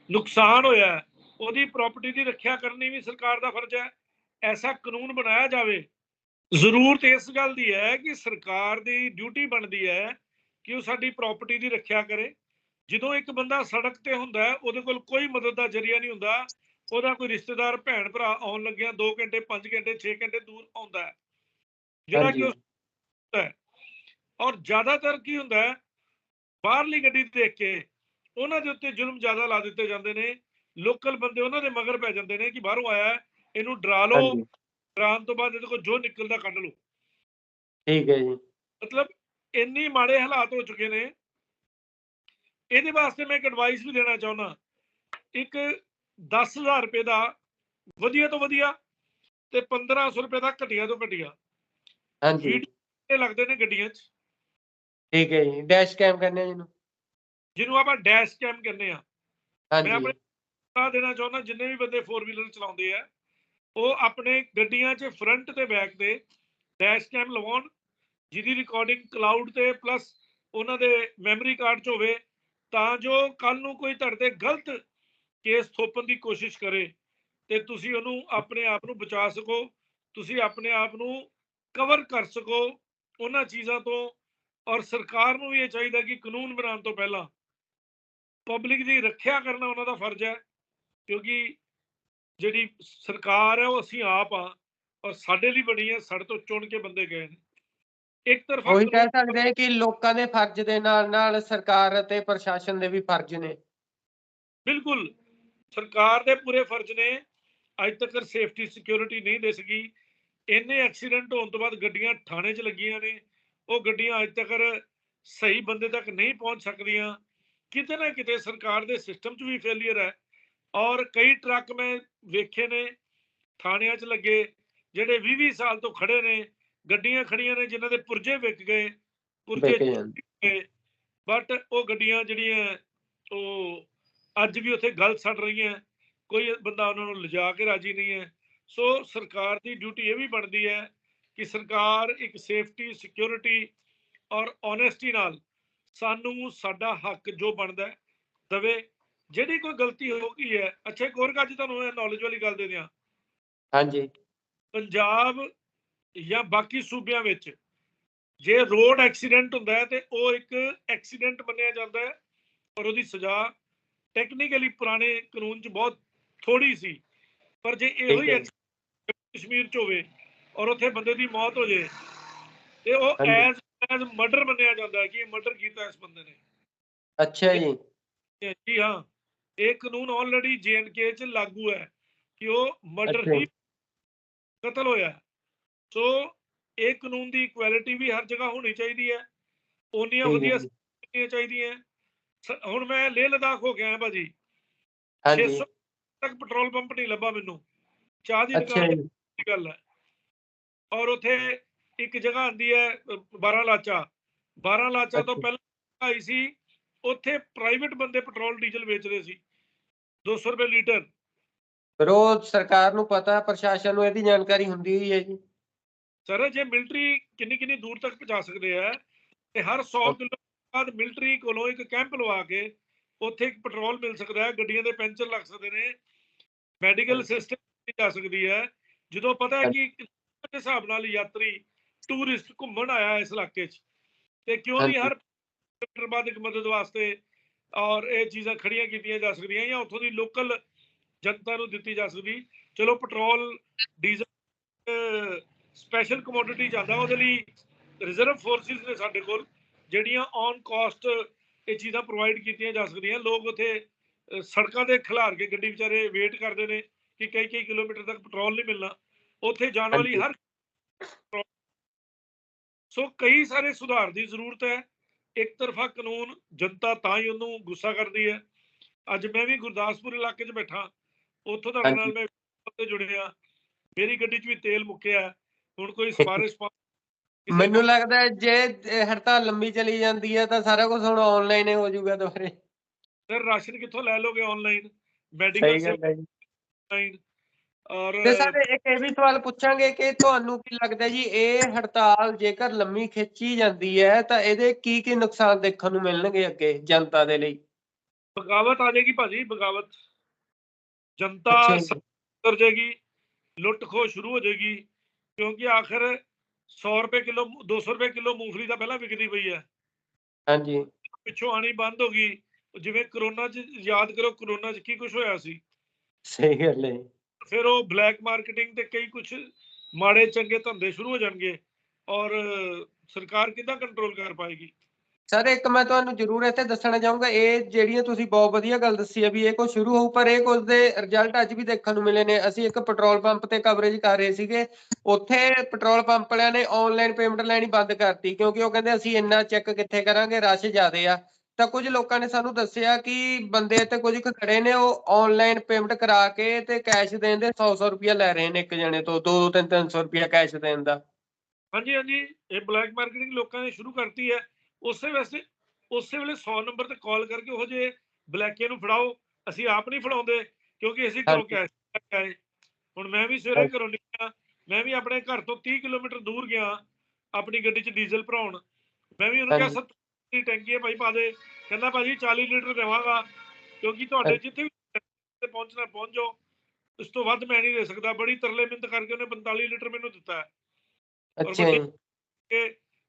ਨੁਕਸਾਨ ਹੋਇਆ ਉਹਦੀ ਪ੍ਰਾਪਰਟੀ ਦੀ ਰੱਖਿਆ ਕਰਨੀ ਵੀ ਸਰਕਾਰ ਦਾ ਫਰਜ਼ ਹੈ। ਐਸਾ ਕਾਨੂੰਨ ਬਣਾਇਆ ਜਾਵੇ ਜ਼ਰੂਰਤ ਇਸ ਗੱਲ ਦੀ ਹੈ ਕਿ ਸਰਕਾਰ ਦੀ ਡਿਊਟੀ ਬਣਦੀ ਹੈ ਕਿ ਉਹ ਸਾਡੀ ਪ੍ਰਾਪਰਟੀ ਦੀ ਰੱਖਿਆ ਕਰੇ। ਜਦੋਂ ਇੱਕ ਬੰਦਾ ਸੜਕ ਤੇ ਹੁੰਦਾ ਉਹਦੇ ਕੋਲ ਕੋਈ ਮਦਦ ਦਾ ਜਰੀਆ ਨਹੀਂ ਹੁੰਦਾ। ਉਹਦਾ ਕੋਈ ਰਿਸ਼ਤੇਦਾਰ ਭੈਣ ਭਰਾ ਆਉਣ ਲੱਗਿਆ 2 ਘੰਟੇ 5 ਘੰਟੇ 6 ਘੰਟੇ ਦੂਰ ਆਉਂਦਾ ਜਿਹੜਾ ਕਿ। ਉਸ ਔਰ ਜ਼ਿਆਦਾਤਰ ਕੀ ਹੁੰਦਾ ਬਾਹਰਲੀ ਗੱਡੀ ਦੇਖ ਕੇ ਉਹਨਾਂ ਦੇ ਉੱਤੇ ਜ਼ੁਲਮ ਜ਼ਿਆਦਾ ਲਾ ਦਿੱਤੇ ਜਾਂਦੇ ਨੇ। ਲੋਕਲ ਬੰਦੇ ਉਹਨਾਂ ਦੇ ਮਗਰ ਪੈ ਜਾਂਦੇ ਨੇ ਕਿ ਬਾਹਰੋਂ ਆਇਆ ਇਹਨੂੰ ਡਰਾ ਲਓ। ਡਰਾਉਣ ਤੋਂ ਬਾਅਦ ਇਹਦੇ ਕੋਲ ਜੋ ਨਿਕਲਦਾ ਕੱਢ ਲਓ। ਠੀਕ ਹੈ ਜੀ। ਮਤਲਬ ਇੰਨੀ ਮਾੜੇ ਹਾਲਾਤ ਹੋ ਚੁੱਕੇ ਨੇ ਇਹਦੇ ਵਾਸਤੇ ਮੈਂ ਇੱਕ ਐਡਵਾਈਸ ਵੀ ਦੇਣਾ ਚਾਹੁੰਦਾ। ਇੱਕ 10000 ਰੁਪਏ ਦਾ ਵਧੀਆ ਤੋਂ ਵਧੀਆ ਤੇ 1500 ਰੁਪਏ ਦਾ ਘਟੀਆ ਤੋਂ ਘਟੀਆ। ਹਾਂਜੀ। ਇਹ ਲੱਗਦੇ ਨੇ ਗੱਡੀਆਂ 'ਚ? ਠੀਕ ਹੈ ਜੀ ਡੈਸ਼ ਕੈਮ ਕਰਨੇ ਆ ਜਿਹਨੂੰ। ਜਿਹਨੂੰ ਆਪਾਂ ਡੈਸ਼ ਕੈਮ ਕਹਿੰਦੇ ਆ। ਮੈਂ ਹਾਂਜੀ। ਆਪਣੇ ਸਲਾਹ ਦੇਣਾ ਚਾਹੁੰਦਾ ਜਿੰਨੇ ਵੀ ਬੰਦੇ 4 ਵੀਲਰ ਚਲਾਉਂਦੇ ਆ ਉਹ ਆਪਣੇ ਗੱਡੀਆਂ 'ਚ ਫਰੰਟ ਤੇ ਬੈਕ ਤੇ ਡੈਸ਼ ਕੈਮ ਲਵਾਉਣ ਜਿਹਦੀ ਰਿਕਾਰਡਿੰਗ ਕਲਾਊਡ ਤੇ ਪਲੱਸ ਉਹਨਾਂ ਦੇ ਮੈਮਰੀ ਕਾਰਡ 'ਚ ਹੋਵੇ ਤਾਂ ਜੋ ਕੱਲ ਨੂੰ ਕੋਈ ਤੁਹਾਡੇ ਤੇ ਗਲਤ ਕੇਸ ਥੋਪਣ ਦੀ ਕੋਸ਼ਿਸ਼ ਕਰੇ ਤੇ ਤੁਸੀਂ ਉਹਨੂੰ ਆਪਣੇ ਆਪ ਨੂੰ ਬਚਾ ਸਕੋ, ਤੁਸੀਂ ਆਪਣੇ ਆਪ ਨੂੰ ਕਵਰ ਕਰ ਸਕੋ ਉਹਨਾਂ ਚੀਜ਼ਾਂ ਤੋਂ ਔਰ ਸਰਕਾਰ ਨੂੰ ਵੀ ਇਹ ਚਾਹੀਦਾ ਕਿ ਕਾਨੂੰਨ ਬਣਾਉਣ ਤੋਂ ਪਹਿਲਾਂ ਪਬਲਿਕ ਦੀ ਰੱਖਿਆ ਕਰਨਾ ਉਹਨਾਂ ਦਾ ਫਰਜ਼ ਹੈ, ਕਿਉਂਕਿ ਜਿਹੜੀ ਸਰਕਾਰ ਹੈ ਉਹ ਅਸੀਂ ਆਪ ਆ ਔਰ ਸਾਡੇ ਲਈ ਬਣੀ ਹੈ, ਸਾਡੇ ਤੋਂ ਚੁਣ ਕੇ ਬੰਦੇ ਗਏ ਨੇ। ਇੱਕ ਤਰਫਾ ਉਹੀ ਕਹਿ ਸਕਦੇ ਕਿ ਲੋਕਾਂ ਦੇ ਫਰਜ਼ ਦੇ ਨਾਲ ਨਾਲ ਸਰਕਾਰ ਅਤੇ ਪ੍ਰਸ਼ਾਸਨ ਦੇ ਵੀ ਫਰਜ਼ ਨੇ। ਬਿਲਕੁਲ। ਸਰਕਾਰ ਦੇ ਪੂਰੇ ਫਰਜ਼ ਨੇ। ਅੱਜ ਤੱਕ ਸੇਫਟੀ ਸਿਕਿਉਰਿਟੀ ਨਹੀਂ ਦੇ ਸਕੀ। ਇੰਨੇ ਐਕਸੀਡੈਂਟ ਹੋਣ ਤੋਂ ਬਾਅਦ ਗੱਡੀਆਂ ਥਾਣੇ 'ਚ ਲੱਗੀਆਂ ਨੇ। ਉਹ ਗੱਡੀਆਂ ਅੱਜ ਤੱਕ ਸਹੀ ਬੰਦੇ ਤੱਕ ਨਹੀਂ ਪਹੁੰਚ ਸਕਦੀਆਂ। ਕਿਤੇ ਨਾ ਕਿਤੇ ਸਰਕਾਰ ਦੇ ਸਿਸਟਮ 'ਚ ਵੀ ਫੇਲਿਅਰ ਹੈ। ਔਰ ਕਈ ਟਰੱਕ ਮੈਂ ਵੇਖੇ ਨੇ ਥਾਣਿਆਂ 'ਚ ਲੱਗੇ ਜਿਹੜੇ 20-20 ਸਾਲ ਤੋਂ ਖੜੇ ਨੇ। ਗੱਡੀਆਂ ਖੜੀਆਂ ਨੇ ਜਿਨ੍ਹਾਂ ਦੇ ਪੁਰਜੇ ਵਿਕ ਗਏ ਪੁਰਜੇ ਬਟ ਉਹ ਗੱਡੀਆਂ ਜਿਹੜੀਆਂ ਉਹ ਅੱਜ ਵੀ ਉੱਥੇ ਗਲ ਸੜ ਰਹੀਆਂ। ਕੋਈ ਬੰਦਾ ਉਹਨਾਂ ਨੂੰ ਲਿਜਾ ਕੇ ਰਾਜੀ ਨਹੀਂ ਹੈ। ਸੋ ਸਰਕਾਰ ਦੀ ਡਿਊਟੀ ਇਹ ਵੀ ਬਣਦੀ ਹੈ ਕਿ ਸਰਕਾਰ ਇੱਕ ਸੇਫਟੀ ਸਿਕਿਉਰਿਟੀ ਔਰ ਓਨੈਸਟੀ ਨਾਲ ਸਾਨੂੰ ਸਾਡਾ ਹੱਕ ਜੋ ਬਣਦਾ ਦਵੇ। ਜਿਹੜੀ ਕੋਈ ਗਲਤੀ ਹੋ ਗਈ ਹੈ ਅੱਛਾ ਇੱਕ ਹੋਰ ਜੀ ਤੁਹਾਨੂੰ ਨੌਲੇਜ ਵਾਲੀ ਗੱਲ ਦੇ ਦਿਆਂ। ਹਾਂਜੀ। ਪੰਜਾਬ ਜਾਂ ਬਾਕੀ ਸੂਬਿਆਂ ਵਿੱਚ ਜੇ ਰੋਡ ਐਕਸੀਡੈਂਟ ਹੁੰਦਾ ਹੈ ਤੇ ਉਹ ਇੱਕ ਐਕਸੀਡੈਂਟ ਮੰਨਿਆ ਜਾਂਦਾ ਹੈ ਔਰ ਉਹਦੀ ਸਜ਼ਾ ਟੈਕਨੀਕਲੀ ਪੁਰਾਣੇ ਕਾਨੂੰਨ 'ਚ ਬਹੁਤ ਥੋੜੀ ਸੀ ਪਰ ਜੇ ਇਹੋ ਹੀ ਕਸ਼ਮੀਰ 'ਚ ਹੋਵੇ ਔਰ ਉੱਥੇ ਬੰਦੇ ਦੀ ਮੌਤ ਹੋ ਜੇ ਤੇ ਉਹ। ਐਜ਼ ਐਜ਼ ਮਰਡਰ ਮੰਨਿਆ ਜਾਂਦਾ ਹੈ ਕਿ ਇਹ ਮਰਡਰ ਕੀਤਾ ਇਸ ਬੰਦੇ ਨੇ ਅੱਛਾ ਜੀ ਜੀ ਹਾਂ ਇਹ ਕਾਨੂੰਨ ਆਲਰੇਡੀ ਜੇਐਨਕੇ 'ਚ ਲਾਗੂ ਹੈ ਕਿ ਉਹ ਮਰਡਰ। ਹੀ ਕਤਲ ਹੋਇਆ। ਸੋ ਇਹ ਕਾਨੂੰਨ ਦੀ ਇਕੁਐਲਿਟੀ ਵੀ ਹਰ ਜਗ੍ਹਾ ਹੋਣੀ ਚਾਹੀਦੀ ਹੈ। ਹੈ ਵਧੀਆ। ਹੋਣੀਆਂ ਚਾਹੀਦੀਆਂ। ਹੁਣ ਮੈਂ ਲੇਹ ਲਦਾਖ ਹੋ ਗਿਆ ਭਾਜੀ। ਹਾਂਜੀ। 600 ਤੱਕ ਪੈਟਰੋਲ ਪੰਪ ਨਹੀਂ ਲੱਭਾ ਮੈਨੂੰ। ਚਾਹ ਦੀ ਦੁਕਾਨ ਦੀ ਗੱਲ ਹੈ। ਔਰ ਉਥੇ ਇੱਕ ਜਗ੍ਹਾ ਆਂਦੀ ਹੈ 12 ਲਾਚਾ। 12 ਲਾਚਾ ਤੋਂ। ਪਹਿਲਾਂ ਆਈ ਸੀ। ਉੱਥੇ ਪ੍ਰਾਈਵੇਟ ਬੰਦੇ ਪੈਟਰੋਲ ਡੀਜ਼ਲ ਵੇਚਦੇ ਸੀ। 200 ਰੁਪਏ ਲੀਟਰ। ਫਿਰ ਉਹ ਸਰਕਾਰ ਨੂੰ ਪਤਾ ਪ੍ਰਸ਼ਾਸਨ ਨੂੰ ਇਹਦੀ ਜਾਣਕਾਰੀ ਹੁੰਦੀ ਹੀ ਹੈ ਜੀ। ਸਰ ਜੇ ਮਿਲਟਰੀ ਕਿੰਨੀ ਕਿੰਨੀ ਦੂਰ ਤੱਕ ਪਹੁੰਚਾ ਸਕਦੇ ਆ ਤੇ ਹਰ 100 ਕਿਲੋ ਬਾਅਦ ਮਿਲਟਰੀ ਕੋਲੋਂ ਇੱਕ ਕੈਂਪ ਲਵਾ ਕੇ ਉੱਥੇ ਇੱਕ ਪੈਟਰੋਲ ਮਿਲ ਸਕਦਾ ਹੈ ਗੱਡੀਆਂ ਦੇ ਪੈਂਚਰ ਲੱਗ ਸਕਦੇ ਨੇ ਮੈਡੀਕਲ। ਸਿਸਟਮ ਜਾ ਸਕਦੀ ਹੈ ਜਦੋਂ ਪਤਾ ਹੈ ਕਿ ਕਿਸ ਹਿਸਾਬ ਨਾਲ ਯਾਤਰੀ ਟੂਰਿਸਟ ਘੁੰਮਣ ਆਇਆ ਇਸ ਇਲਾਕੇ 'ਚ ਤੇ ਕਿਉਂ ਨਹੀਂ। ਹਰ ਬਾਅਦ ਇੱਕ ਮਦਦ ਵਾਸਤੇ ਔਰ ਇਹ ਚੀਜ਼ਾਂ ਖੜੀਆਂ ਕੀਤੀਆਂ ਜਾ ਸਕਦੀਆਂ ਜਾਂ ਉੱਥੋਂ ਦੀ ਲੋਕਲ ਜਨਤਾ ਨੂੰ ਦਿੱਤੀ ਜਾ ਸਕਦੀ ਚਲੋ ਪੈਟਰੋਲ ਡੀਜ਼ਲ ਸਪੈਸ਼ਲ ਕਮੋਡਿਟੀ ਜਾਂਦਾ ਉਹਦੇ ਲਈ ਰਿਜ਼ਰਵ ਫੋਰਸਿਸ ਨੇ ਸਾਡੇ ਕੋਲ ਜਿਹੜੀਆਂ ਔਨ ਕਾਸਟ ਇਹ ਚੀਜ਼ਾਂ ਪ੍ਰੋਵਾਈਡ ਕੀਤੀਆਂ ਜਾ ਸਕਦੀਆਂ। ਲੋਕ ਉੱਥੇ ਸੜਕਾਂ ਤੇ ਖਿਲਾਰ ਕੇ ਗੱਡੀ ਵਿਚਾਰੇ ਵੇਟ ਕਰਦੇ ਨੇ ਕਿ ਕਈ ਕਈ ਕਿਲੋਮੀਟਰ ਤੱਕ ਪੈਟਰੋਲ ਨਹੀਂ ਮਿਲਣਾ। ਉੱਥੇ ਜਾਣ ਵਾਲੀ ਹਰ ਸੋ ਕਈ ਸਾਰੇ ਸੁਧਾਰ ਦੀ ਜ਼ਰੂਰਤ ਹੈ। ਇੱਕ ਤਰਫਾ ਕਾਨੂੰਨ ਜਨਤਾ ਤਾਂ ਹੀ ਉਹਨੂੰ ਗੁੱਸਾ ਕਰਦੀ ਹੈ। ਅੱਜ ਮੈਂ ਵੀ ਗੁਰਦਾਸਪੁਰ ਇਲਾਕੇ 'ਚ ਬੈਠਾ। ਉੱਥੋਂ ਤੁਹਾਡੇ ਨਾਲ। ਮੈਂ ਤੇ ਜੁੜਿਆ। ਮੇਰੀ ਗੱਡੀ 'ਚ ਵੀ ਤੇਲ ਮੁੱਕਿਆ। ਹੁਣ ਕੋਈ ਸਿਫਾਰਿਸ਼ [LAUGHS] ਮੈਨੂੰ ਲੱਗਦਾ ਜੇ ਹੜਤਾਲ ਲੰਬੀ ਚਲੀ ਜਾਂਦੀ ਹੈ ਤਾਂ ਸਾਰਾ ਕੁਝ ਹੁਣ ਆਨਲਾਈਨ ਹੀ ਹੋ ਜਾਊਗਾ ਦੁਬਾਰੇ। ਸਰ ਰਾਸ਼ਨ ਕਿੱਥੋਂ ਲੈ ਲੋਗੇ ਆਨਲਾਈਨ ਸਹੀ ਮੈਡੀਕਲ ਆਨਲਾਈਨ ਔਰ ਤੇ ਸਰ ਇੱਕ ਇਹ ਵੀ ਸਵਾਲ ਪੁੱਛਾਂਗੇ ਕਿ ਤੁਹਾਨੂੰ ਕੀ ਲੱਗਦਾ ਜੀ ਇਹ ਹੜਤਾਲ ਜੇਕਰ ਲੰਮੀ ਖਿੱਚੀ ਜਾਂਦੀ ਹੈ ਤਾਂ ਇਹਦੇ ਕੀ ਕੀ ਨੁਕਸਾਨ ਦੇਖਣ ਨੂੰ ਮਿਲਣਗੇ ਅੱਗੇ ਜਨਤਾ ਦੇ ਲਈ? ਬਗਾਵਤ ਆ ਜਾਏਗੀ ਭਾਜੀ ਬਗਾਵਤ। ਜਨਤਾ। ਕਰ ਜਾਏਗੀ ਲੁੱਟ ਖੋ ਸ਼ੁਰੂ ਹੋ ਜਾਏਗੀ। ਕਿਉਂਕਿ ਆਖਰ 100 ਰੁਪਏ ਕਿਲੋ 200 ਰੁਪਏ ਕਿਲੋ ਮੂੰਗਫਲੀ ਤਾਂ ਪਹਿਲਾਂ ਵਿਕਦੀ ਪਈ ਹੈ। ਹਾਂਜੀ। ਪਿੱਛੋਂ ਆਣੀ ਬੰਦ ਹੋ ਗਈ। ਜਿਵੇਂ ਕਰੋਨਾ 'ਚ ਯਾਦ ਕਰੋ ਕਰੋਨਾ 'ਚ ਕੀ ਕੁਝ ਹੋਇਆ ਸੀ? ਸਹੀ ਗੱਲ ਹੈ। ਫਿਰ ਉਹ ਬਲੈਕ ਮਾਰਕੀਟਿੰਗ ਤੇ ਕਈ ਕੁਝ ਮਾੜੇ ਚੰਗੇ ਧੰਦੇ ਸ਼ੁਰੂ ਹੋ ਜਾਣਗੇ ਔਰ ਸਰਕਾਰ ਕਿੱਦਾਂ ਕੰਟਰੋਲ ਕਰ ਪਾਏਗੀ? ਸਰ ਇੱਕ ਮੈਂ ਤੁਹਾਨੂੰ ਜ਼ਰੂਰ ਇੱਥੇ ਦੱਸਣਾ ਚਾਹੂੰਗਾ, ਇਹ ਜਿਹੜੀਆਂ ਤੁਸੀਂ ਬਹੁਤ ਵਧੀਆ ਗੱਲ ਦੱਸੀ ਹੈ ਵੀ ਇਹ ਕੁਝ ਸ਼ੁਰੂ ਹੋਊ, ਪਰ ਇਹ ਕੁਝ ਦੇ ਰਿਜ਼ਲਟ ਅੱਜ ਵੀ ਦੇਖਣ ਨੂੰ ਮਿਲੇ ਨੇ। ਅਸੀਂ ਇੱਕ ਪੈਟਰੋਲ ਪੰਪ ਤੇ ਕਵਰੇਜ ਕਰ ਰਹੇ ਸੀਗੇ। ਉੱਥੇ ਪੈਟਰੋਲ ਪੰਪ ਵਾਲਿਆਂ ਨੇ ਆਨਲਾਈਨ ਪੇਮੈਂਟ ਲੈਣੀ ਬੰਦ ਕਰਤੀ, ਕਿਉਂਕਿ ਉਹ ਕਹਿੰਦੇ ਅਸੀਂ ਇੰਨਾ ਚੈੱਕ ਕਿੱਥੇ ਕਰਾਂਗੇ, ਰਸ਼ ਜ਼ਿਆਦੇ ਆ। ਤਾਂ ਕੁਝ ਲੋਕਾਂ ਨੇ ਸਾਨੂੰ ਦੱਸਿਆ ਕਿ ਬੰਦੇ ਇੱਥੇ ਕੁਝ ਕੁ ਖੜੇ ਨੇ, ਉਹ ਆਨਲਾਈਨ ਪੇਮੈਂਟ ਕਰਾ ਕੇ ਤੇ ਕੈਸ਼ ਦੇਣ ਦੇ 100-100 ਰੁਪਇਆ ਲੈ ਰਹੇ ਨੇ ਇੱਕ ਜਣੇ ਤੋਂ 2-2 3-300 ਰੁਪਇਆ ਕੈਸ਼ ਦੇਣ ਦਾ। ਹਾਂਜੀ ਹਾਂਜੀ, ਇਹ ਬਲੈਕ ਮਾਰਕੀਟਿੰਗ ਲੋਕਾਂ ਨੇ ਸ਼ੁਰੂ ਕਰਤੀ ਹੈ। ਉਸੇ ਵੈਸੇ ਉਸੇ ਵੇਲੇ 100 ਨੰਬਰ ਤੇ ਕਾਲ ਕਰਕੇ ਉਹ ਜੇ ਬਲੈਕੇ ਨੂੰ ਫੜਾਓ ਅਸੀਂ ਆਪ ਨਹੀਂ ਫੜਾਉਂਦੇ ਕਿਉਂਕਿ ਅਸੀਂ ਘਰੋਂ। ਕੈਸ਼ ਆਏ ਹੁਣ ਮੈਂ ਵੀ ਸਵੇਰੇ। ਘਰੋਂ ਨਿਕਲਿਆ ਮੈਂ ਵੀ ਆਪਣੇ ਘਰ ਤੋਂ 30 ਕਿਲੋਮੀਟਰ ਦੂਰ ਗਿਆ ਆਪਣੀ ਗੱਡੀ 'ਚ ਡੀਜ਼ਲ ਭਰਾਉਣ ਮੈਂ ਵੀ ਉਹਨੂੰ ਕਿਹਾ ਹਾਂਜੀ। 70 ਦੀ ਟੈਂਕੀ ਹੈ ਭਾਈ ਪਾ ਦੇ ਕਹਿੰਦਾ ਭਾਜੀ 40 ਲੀਟਰ ਦੇਵਾਂਗਾ ਕਿਉਂਕਿ ਤੁਹਾਡੇ। ਜਿੱਥੇ ਵੀ ਤੇ ਪਹੁੰਚਣਾ ਪਹੁੰਚ ਜਾਓ ਇਸ ਤੋਂ ਵੱਧ ਮੈਂ ਨਹੀਂ ਦੇ ਸਕਦਾ ਬੜੀ ਤਰਲੇ ਮਿੰਤ ਕਰਕੇ ਉਹਨੇ 45 ਲੀਟਰ ਮੈਨੂੰ ਦਿੱਤਾ ਹੈ। ਅੱਛਾ ਕਿ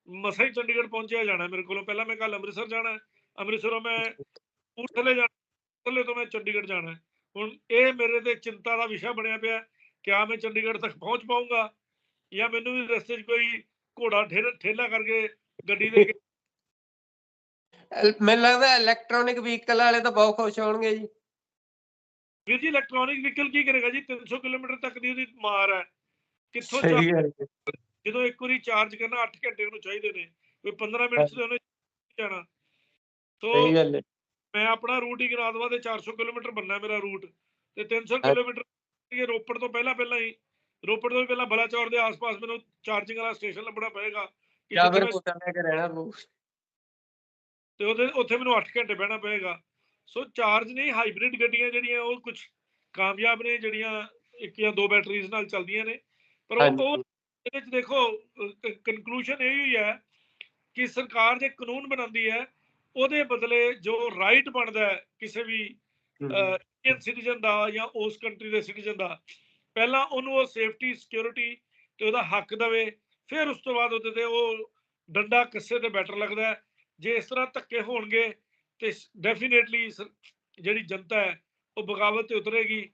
ਮਸਾਂ ਹੀ ਚੰਡੀਗੜ੍ਹ ਪਹੁੰਚਿਆ ਜਾਣਾ ਮੇਰੇ ਕੋਲੋਂ। ਪਹਿਲਾਂ ਮੈਂ ਕੱਲ ਅੰਮ੍ਰਿਤਸਰ ਜਾਣਾ ਹੈ, ਅੰਮ੍ਰਿਤਸਰੋਂ ਮੈਂ ਕਪੂਰਥਲੇ ਜਾਣਾ ਕਪੂਰਥਲੇ ਤੋਂ ਮੈਂ ਚੰਡੀਗੜ੍ਹ ਜਾਣਾ। ਹੁਣ ਇਹ ਮੇਰੇ ਤੇ ਚਿੰਤਾ ਦਾ ਵਿਸ਼ਾ ਬਣਿਆ ਪਿਆ ਕਿਆ ਮੈਂ ਚੰਡੀਗੜ੍ਹ ਤੱਕ ਪਹੁੰਚ ਪਾਊਂਗਾ ਜਾਂ ਮੈਨੂੰ ਵੀ ਰਸਤੇ 'ਚ ਕੋਈ ਘੋੜਾ ਠੇਲਾ ਠੇਲਾ ਕਰਕੇ ਗੱਡੀ ਦੇ ਕੇ ਮੈਨੂੰ ਲੱਗਦਾ ਇਲੈਕਟ੍ਰੋਨਿਕ ਵਹੀਕਲ ਵਾਲੇ ਤਾਂ ਬਹੁਤ ਖੁਸ਼ ਹੋਣਗੇ ਜੀ। ਵੀਰ ਜੀ ਇਲੈਕਟ੍ਰੋਨਿਕ ਵਹੀਕਲ ਕੀ ਕਰੇਗਾ ਜੀ? 300 ਕਿਲੋਮੀਟਰ ਤੱਕ ਦੀ ਉਹਦੀ ਮਾਰ ਹੈ। ਕਿੱਥੋਂ ਹੈ। ਜਦੋਂ ਇੱਕ ਵਾਰੀ ਚਾਰਜ ਕਰਨਾ 8 ਘੰਟੇ ਉਹਨੂੰ ਚਾਹੀਦੇ ਨੇ ਕੋਈ 15 ਮਿੰਟ 'ਚ ਤਾਂ ਉਹਨੇ ਜਾਣਾ। ਸੋ ਸਹੀ ਗੱਲ ਹੈ। ਮੈਂ ਆਪਣਾ ਰੂਟ ਹੀ ਗਿਣਾ ਦਵਾਂ ਤੇ 400 ਕਿਲੋਮੀਟਰ ਬੰਨਾ ਮੇਰਾ ਰੂਟ ਤੇ 300 ਹਾਂ। ਕਿਲੋਮੀਟਰ ਇਹ ਰੋਪੜ ਤੋਂ ਪਹਿਲਾਂ ਪਹਿਲਾਂ ਹੀ ਰੋਪੜ ਤੋਂ ਪਹਿਲਾਂ ਬਲਾਚੌਰ ਦੇ ਆਸ-ਪਾਸ ਮੈਨੂੰ ਚਾਰਜਿੰਗ ਵਾਲਾ ਸਟੇਸ਼ਨ ਲੱਭਣਾ ਪਏਗਾ ਕਿ ਜਾਂ ਫਿਰ ਲੈ ਕੇ ਰਹਿਣਾ ਪਊ। ਤੇ ਉਹਦੇ ਉੱਥੇ ਮੈਨੂੰ 8 ਘੰਟੇ ਬਹਿਣਾ ਪਏਗਾ। ਸੋ ਚਾਰਜ ਨਹੀਂ ਹਾਈਬ੍ਰਿਡ ਗੱਡੀਆਂ ਜਿਹੜੀਆਂ ਉਹ ਕੁਝ ਕਾਮਯਾਬ ਨੇ ਜਿਹੜੀਆਂ ਇੱਕ ਜਾਂ ਦੋ ਬੈਟਰੀਜ਼ ਨਾਲ ਚੱਲਦੀਆਂ ਨੇ। ਪਰ ਉਹ- ਇਹਦੇ ਚ ਦੇਖੋ ਕਨਕਲੂਜਨ ਇਹ ਹੀ ਹੈ ਕਿ ਸਰਕਾਰ ਜੇ ਕਾਨੂੰਨ ਬਣਾਉਂਦੀ ਹੈ ਉਹਦੇ ਬਦਲੇ ਜੋ ਰਾਈਟ ਬਣਦਾ ਹੈ ਕਿਸੇ ਵੀ ਇੰਡੀਅਨ ਸਿਟੀਜ਼ਨ ਦਾ ਜਾਂ ਉਸ ਕੰਟਰੀ ਦੇ ਸਿਟੀਜ਼ਨ ਦਾ ਪਹਿਲਾਂ ਉਹਨੂੰ ਉਹ ਸੇਫਟੀ ਸਿਕਿਉਰਿਟੀ ਤੇ ਉਹਦਾ ਹੱਕ ਦਵੇ ਫਿਰ ਉਸ ਤੋਂ ਬਾਅਦ ਉਹਦੇ ਤੇ ਉਹ ਡੰਡਾ ਕੱਸੇ ਤੇ ਬੈਟਰ ਲੱਗਦਾ ਜੇ ਇਸ ਤਰ੍ਹਾਂ ਧੱਕੇ ਹੋਣਗੇ ਤੇ ਡੈਫੀਨੇਟਲੀ ਜਿਹੜੀ ਜਨਤਾ ਹੈ ਉਹ ਬਗਾਵਤ ਤੇ ਉਤਰੇਗੀ।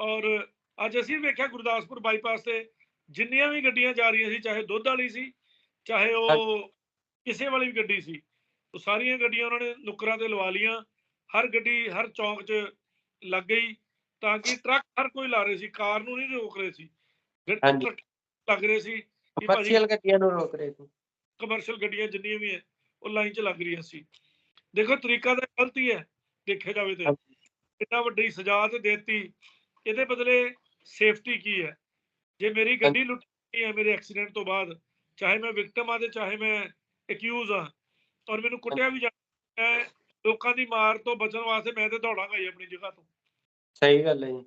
ਔਰ ਅੱਜ ਅਸੀਂ ਵੇਖਿਆ ਗੁਰਦਾਸਪੁਰ ਬਾਈਪਾਸ ਤੇ ਜਿੰਨੀਆਂ ਵੀ ਗੱਡੀਆਂ ਜਾ ਰਹੀਆਂ ਸੀ ਚਾਹੇ ਦੁੱਧ ਵਾਲੀ ਸੀ ਚਾਹੇ ਉਹ ਕਿਸੇ ਵਾਲੀ ਵੀ ਗੱਡੀ ਸੀ ਉਹ ਸਾਰੀਆਂ ਗੱਡੀਆਂ ਉਹਨਾਂ ਨੇ ਨੁੱਕਰਾਂ ਤੇ ਲਵਾ ਲੀਆਂ ਹਰ ਗੱਡੀ ਹਰ ਚੌਂਕ 'ਚ ਲੱਗ ਗਈ ਤਾਂ ਕਿ ਟਰੱਕ ਹਰ ਕੋਈ ਲਾ ਰਹੇ ਸੀ ਕਾਰ ਨੂੰ ਨਹੀਂ ਰੋਕ ਰਹੇ ਸੀ। ਟਰੱਕ ਲੱਗ ਰਹੇ ਸੀ ਕਮਰਸ਼ੀਅਲ ਗੱਡੀਆਂ ਨੂੰ ਰੋਕ ਰਹੇ ਸੀ। ਕਮਰਸ਼ੀਅਲ ਗੱਡੀਆਂ ਜਿੰਨੀਆਂ ਵੀ ਹੈ ਉਹ ਲਾਈਨ 'ਚ ਲੱਗ ਰਹੀਆਂ ਸੀ। ਦੇਖੋ ਤਰੀਕਾ ਤਾਂ ਗਲਤੀ ਹੈ ਦੇਖਿਆ ਜਾਵੇ ਤੇ। ਇੰਨਾ ਵੱਡੀ ਸਜ਼ਾ ਤੇ ਦੇਤੀ। ਇਹਦੇ ਬਦਲੇ ਸੇਫਟੀ ਕੀ ਹੈ? ਜੇ ਮੇਰੀ ਗੱਡੀ ਲੁੱਟੀ ਹੈ ਮੇਰੇ ਐਕਸੀਡੈਂਟ ਤੋਂ ਬਾਅਦ ਚਾਹੇ ਮੈਂ ਵਿਕਟਮ ਆ ਤੇ ਚਾਹੇ ਮੈਂ ਅਕਿਊਜ਼ ਆ ਔਰ ਮੈਨੂੰ ਕੁੱਟਿਆ ਵੀ ਜਾਂਦਾ ਲੋਕਾਂ ਦੀ ਮਾਰ ਤੋਂ ਬਚਣ ਵਾਸਤੇ ਮੈਂ ਤੇ ਦੌੜਾਂਗਾ ਹੀ ਆਪਣੀ ਜਗ੍ਹਾ ਤੋਂ। ਸਹੀ ਗੱਲ ਹੈ ਜੀ।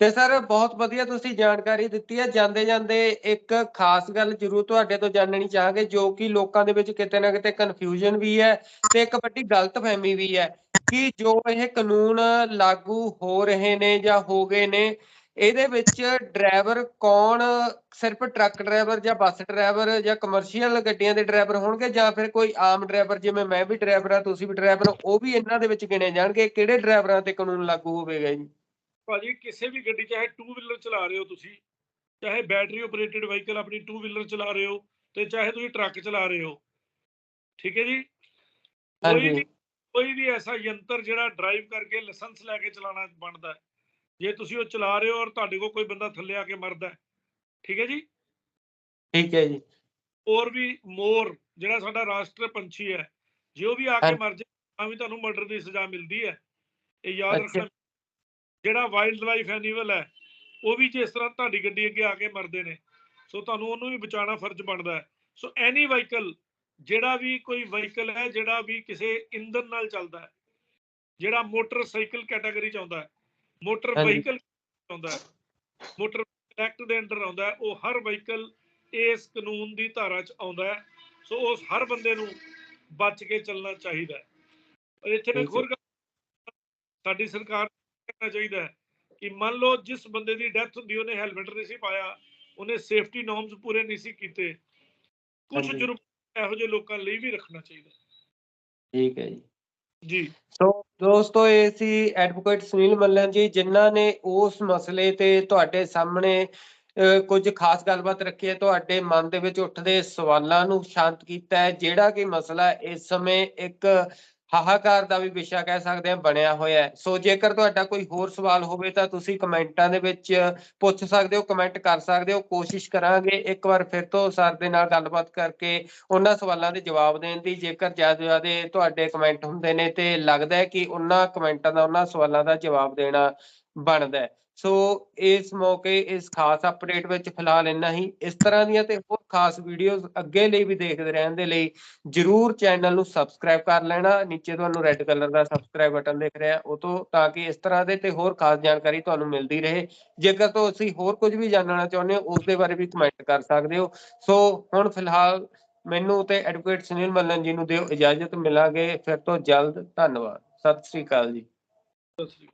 ਤੇ ਸਰ ਬਹੁਤ ਵਧੀਆ ਤੁਸੀਂ ਜਾਣਕਾਰੀ ਦਿੱਤੀ ਹੈ। ਜਾਂਦੇ ਜਾਂਦੇ ਇੱਕ ਖਾਸ ਗੱਲ ਜ਼ਰੂਰ ਤੁਹਾਡੇ ਤੋਂ ਜਾਣਨੀ ਚਾਹਾਂਗੇ ਜੋ ਕਿ ਲੋਕਾਂ ਦੇ ਵਿੱਚ ਕਿਤੇ ਨਾ ਕਿਤੇ ਕਨਫਿਊਜ਼ਨ ਵੀ ਹੈ ਤੇ ਇੱਕ ਵੱਡੀ ਗਲਤਫਹਿਮੀ ਵੀ ਹੈ ਕਿ ਜੋ ਇਹ ਕਾਨੂੰਨ ਲਾਗੂ ਹੋ ਰਹੇ ਨੇ ਜਾਂ ਹੋ ਗਏ ਨੇ ਇਹਦੇ ਵਿੱਚ ਡਰਾਈਵਰ ਕੌਣ ਸਿਰਫ ਟਰੱਕ ਡਰਾਈਵਰ ਜਾਂ ਬੱਸ ਡਰਾਈਵਰ ਜਾਂ ਕਮਰਸ਼ੀਅਲ ਗੱਡੀਆਂ ਦੇ ਡਰਾਈਵਰ ਹੋਣਗੇ ਜਾਂ ਫਿਰ ਕੋਈ ਆਮ ਡਰਾਈਵਰ ਜਿਵੇਂ ਮੈਂ ਵੀ ਡਰਾਈਵਰ ਆ ਤੁਸੀਂ ਵੀ ਡਰਾਈਵਰ ਉਹ ਵੀ ਇਹਨਾਂ ਦੇ ਵਿੱਚ ਗਿਣੇ ਜਾਣਗੇ ਕਿਹੜੇ ਡਰਾਈਵਰਾਂ ਤੇ ਕਾਨੂੰਨ ਲਾਗੂ ਹੋਵੇਗਾ ਜੀ ਭਾਜੀ ਕਿਸੇ ਵੀ ਗੱਡੀ ਚਾਹੇ ਟੂ ਵੀਲਰ ਚਲਾ ਰਹੇ ਹੋ ਤੁਸੀਂ ਚਾਹੇ ਬੈਟਰੀ ਆਪਰੇਟਡ ਵਹੀਕਲ ਆਪਣੀ ਟੂ ਵੀਲਰ ਚਲਾ ਰਹੇ ਹੋ ਤੇ ਚਾਹੇ ਤੁਸੀਂ ਟਰੱਕ ਚਲਾ ਰਹੇ ਹੋ ਠੀਕ ਹੈ ਜੀ ਕੋਈ ਵੀ ਕੋਈ ਵੀ ਐਸਾ ਯੰਤਰ ਜਿਹੜਾ ਡਰਾਈਵ ਕਰਕੇ ਲਾਇਸੈਂਸ ਲੈ ਕੇ ਚਲਾਉਣਾ ਬਣਦਾ ਹੈ। ਜੇ ਤੁਸੀਂ ਉਹ ਚਲਾ ਰਹੇ ਹੋ ਔਰ ਤੁਹਾਡੇ ਕੋਲ ਕੋਈ ਬੰਦਾ ਥੱਲੇ ਆ ਕੇ ਮਰਦਾ ਹੈ, ਠੀਕ ਹੈ ਜੀ ਠੀਕ ਹੈ ਜੀ ਹੋਰ ਵੀ ਮੋਰ ਜਿਹੜਾ ਸਾਡਾ ਰਾਸ਼ਟਰ ਪੰਛੀ ਹੈ ਜੇ ਉਹ ਵੀ ਆ ਕੇ। ਮਰ ਜਾਏ ਤਾਂ ਵੀ ਤੁਹਾਨੂੰ ਮਰਡਰ ਦੀ ਸਜ਼ਾ ਮਿਲਦੀ ਹੈ ਇਹ ਯਾਦ। ਰੱਖਣਾ ਜਿਹੜਾ ਵਾਈਲਡ ਲਾਈਫ ਐਨੀਮਲ ਹੈ ਉਹ ਵੀ ਜਿਸ ਤਰ੍ਹਾਂ ਤੁਹਾਡੀ ਗੱਡੀ ਅੱਗੇ ਆ ਕੇ ਮਰਦੇ ਨੇ ਸੋ ਤੁਹਾਨੂੰ ਉਹਨੂੰ ਵੀ ਬਚਾਉਣਾ ਫਰਜ਼ ਬਣਦਾ ਹੈ ਸੋ ਐਨੀ ਵਹੀਕਲ ਜਿਹੜਾ ਵੀ ਕੋਈ ਵਹੀਕਲ ਹੈ ਜਿਹੜਾ ਵੀ ਕਿਸੇ ਇੰਧਨ ਨਾਲ ਚੱਲਦਾ ਹੈ ਜਿਹੜਾ ਮੋਟਰਸਾਈਕਲ ਕੈਟਾਗਰੀ ਚ ਆਉਂਦਾ ਹੈ ਮੋਟਰ। ਵਹੀਕਲ ਆਉਂਦਾ ਮੋਟਰ ਐਕਟ ਦੇ ਅੰਡਰ ਆਉਂਦਾ ਉਹ ਹਰ ਵਹੀਕਲ ਇਸ ਕਾਨੂੰਨ ਦੀ ਧਾਰਾ ਚ ਆਉਂਦਾ ਹੈ। ਸੋ ਉਸ ਹਰ ਬੰਦੇ ਨੂੰ ਬਚ ਕੇ ਚੱਲਣਾ ਚਾਹੀਦਾ ਇੱਥੇ ਮੈਂ ਹੋਰ ਸਾਡੀ ਸਰਕਾਰ ਕਹਿਣਾ ਚਾਹੀਦਾ ਹੈ ਕਿ ਮੰਨ ਲਓ ਜਿਸ ਬੰਦੇ ਦੀ ਡੈਥ ਹੁੰਦੀ ਉਹਨੇ ਹੈਲਮਟ ਨਹੀਂ ਸੀ ਪਾਇਆ ਉਹਨੇ ਸੇਫਟੀ ਨਾਰਮਸ ਪੂਰੇ ਨਹੀਂ ਸੀ ਕੀਤੇ। ਕੁਝ। ਜੁਰਮ ਇਹੋ ਜਿਹੇ ਲੋਕਾਂ ਲਈ ਵੀ ਰੱਖਣਾ ਚਾਹੀਦਾ ਠੀਕ ਹੈ ਜੀ। ਜੀ। ਸੋ ਦੋਸਤੋ, ਇਹ ਸੀ ਐਡਵੋਕੇਟ ਸੁਨੀਲ ਮੱਲਨ ਜੀ, ਜਿਨ੍ਹਾਂ ਨੇ ਉਸ ਮਸਲੇ ਤੇ ਤੁਹਾਡੇ ਸਾਹਮਣੇ ਅਹ ਕੁਝ ਖਾਸ ਗੱਲਬਾਤ ਰੱਖੀ ਹੈ। ਤੁਹਾਡੇ ਮਨ ਦੇ ਵਿੱਚ ਉੱਠਦੇ ਸਵਾਲਾਂ ਨੂੰ ਸ਼ਾਂਤ ਕੀਤਾ ਹੈ। ਜਿਹੜਾ ਕਿ ਮਸਲਾ ਇਸ ਸਮੇਂ ਇੱਕ ਹਾਹਾਕਾਰ ਦਾ ਵੀ ਵਿਸ਼ਾ ਕਹਿ ਸਕਦੇ ਹਾਂ, ਬਣਿਆ ਹੋਇਆ ਹੈ। ਸੋ ਜੇਕਰ ਤੁਹਾਡਾ ਕੋਈ ਹੋਰ ਸਵਾਲ ਹੋਵੇ ਤਾਂ ਤੁਸੀਂ ਕਮੈਂਟਾਂ ਦੇ ਵਿੱਚ ਪੁੱਛ ਸਕਦੇ ਹੋ, ਕਮੈਂਟ ਕਰ ਸਕਦੇ ਹੋ। ਕੋਸ਼ਿਸ਼ ਕਰਾਂਗੇ ਇੱਕ ਵਾਰ ਫਿਰ ਤੋਂ ਸਰ ਦੇ ਨਾਲ ਗੱਲਬਾਤ ਕਰਕੇ ਉਹਨਾਂ ਸਵਾਲਾਂ ਦੇ ਜਵਾਬ ਦੇਣ ਦੀ। ਜੇਕਰ ਜ਼ਿਆਦਾ ਜਿਆਦੇ ਤੁਹਾਡੇ ਕਮੈਂਟ ਹੁੰਦੇ ਨੇ ਤੇ ਲੱਗਦਾ ਹੈ ਕਿ ਉਹਨਾਂ ਕਮੈਂਟਾਂ ਦਾ, ਉਹਨਾਂ ਸਵਾਲਾਂ ਦਾ ਜਵਾਬ ਦੇਣਾ ਬਣਦਾ ਹੈ। ਸੋ ਇਸ ਮੌਕੇ, ਇਸ ਖਾਸ ਅਪਡੇਟ ਵਿੱਚ ਫਿਲਹਾਲ ਇੰਨਾ ਹੀ। ਇਸ ਤਰ੍ਹਾਂ ਦੀਆਂ ਤੇ ਹੋਰ ਖਾਸ ਵੀਡੀਓਜ਼ ਅੱਗੇ ਲਈ ਵੀ ਦੇਖਦੇ ਰਹਿਣ ਦੇ ਲਈ ਜਰੂਰ ਚੈਨਲ ਨੂੰ ਸਬਸਕ੍ਰਾਈਬ ਕਰ ਲੈਣਾ। ਨੀਚੇ ਤੁਹਾਨੂੰ ਰੈੱਡ ਕਲਰ ਦਾ ਸਬਸਕ੍ਰਾਈਬ ਬਟਨ ਦਿਖ ਰਿਹਾ, ਉਹ ਤੋਂ ਤਾਂ ਕਿ ਇਸ ਤਰ੍ਹਾਂ ਦੇ ਤੇ ਹੋਰ ਖਾਸ ਜਾਣਕਾਰੀ ਤੁਹਾਨੂੰ ਮਿਲਦੀ ਰਹੇ। ਜੇਕਰ ਤੁਸੀਂ ਹੋਰ ਕੁਝ ਵੀ ਜਾਣਨਾ ਚਾਹੁੰਦੇ ਹੋ ਉਸ ਦੇ ਬਾਰੇ ਵੀ ਕਮੈਂਟ ਕਰ ਸਕਦੇ ਹੋ। ਸੋ ਹੁਣ ਫਿਲਹਾਲ ਮੈਨੂੰ ਤੇ ਐਡਵੋਕੇਟ ਸੁਨੀਲ ਮੱਲਨ ਜੀ ਨੂੰ ਦਿਓ ਇਜਾਜ਼ਤ। ਮਿਲਾਂਗੇ। ਫਿਰ ਤੋਂ ਜਲਦ ਧੰਨਵਾਦ। ਸਤਿ ਸ੍ਰੀ ਅਕਾਲ ਜੀ। ਸਤਿ ਸ੍ਰੀ ਅਕਾਲ।